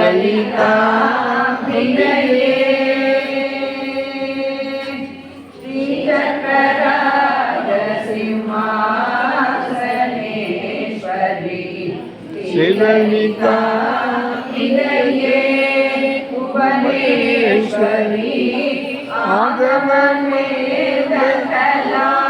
ललिताम्बिकये श्रीचक्राय सिंहासनेश्वरी श्रीललिताम्बिकये उपनेश्वरी आगमने दशला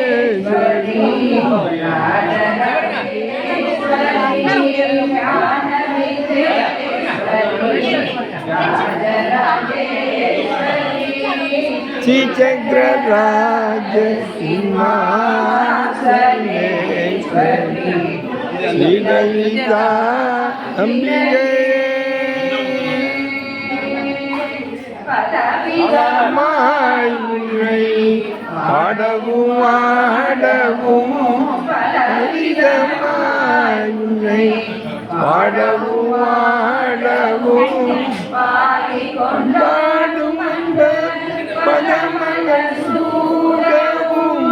श्रीचक्रराज सिंहासनेश्वरी श्री ललिता अंबिके पदवी ஆடவும் ஆடவும் மாயுனை ஆடவும் ஆடவும் கொண்டாடும் அந்த பதமலர் சூடவும்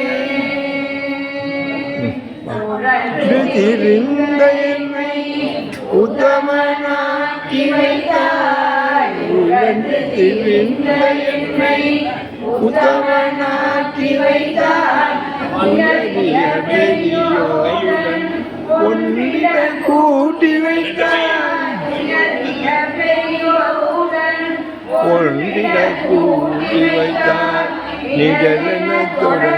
திருந்த உத்தமனாக்கி வைத்தாய் உழந்து திருந்த உத்தமனாக்கி வைத்தாய் உயரிய கூட்டி வைத்தாய் பொன்னிட கூட்டி வைத்தாய் நிகழன தொடர்ந்த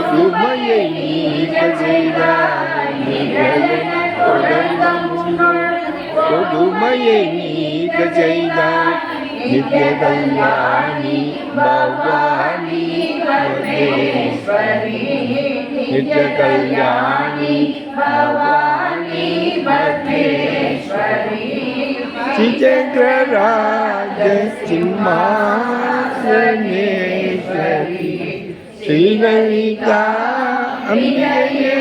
பொதுமையை நீக்க செய்தாய் நிகழன தொடர்ந்த முன்னாள் பொதுமையை நீக்க செய்தாய் நித்ய கல்யாணி பவானி மகேஸ்வரி நித்ய கல்யாணி பவானி மகேஸ்வரி சிஜகராஜ சிம்மாசனேஸ்வரி ஸ்ரீலலிதா அம்பிகையே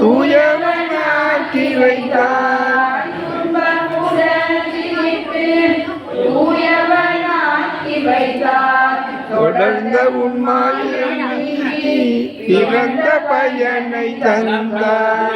தூயவனாக்கி வைத்தார். தொடர்ந்த உண்மையை பிறந்த பயனை தந்தார்.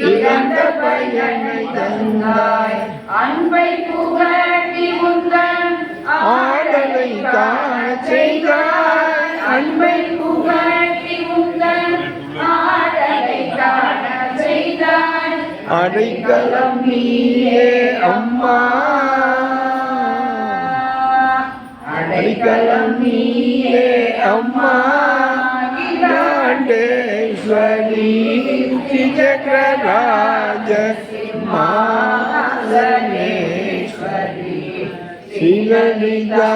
பிறந்த பயனை தந்தாய். அன்பை புகழி உந்தன் ஆடலை காண செய்தாய். அன்பை புகழி உந்தன் ஆடலை காண செய்தாய். அடைக்கலம் நீயே அம்மா. அடைக்கலம் நீயே அம்மா. நாண்டேஸ்வரி चक्रराज सिंहासनेश्वरी श्रीललिता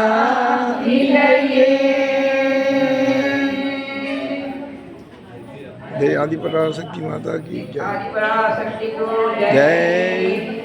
जय आदिपरा शक्ति माता की जय आदिपरा शक्ति को जय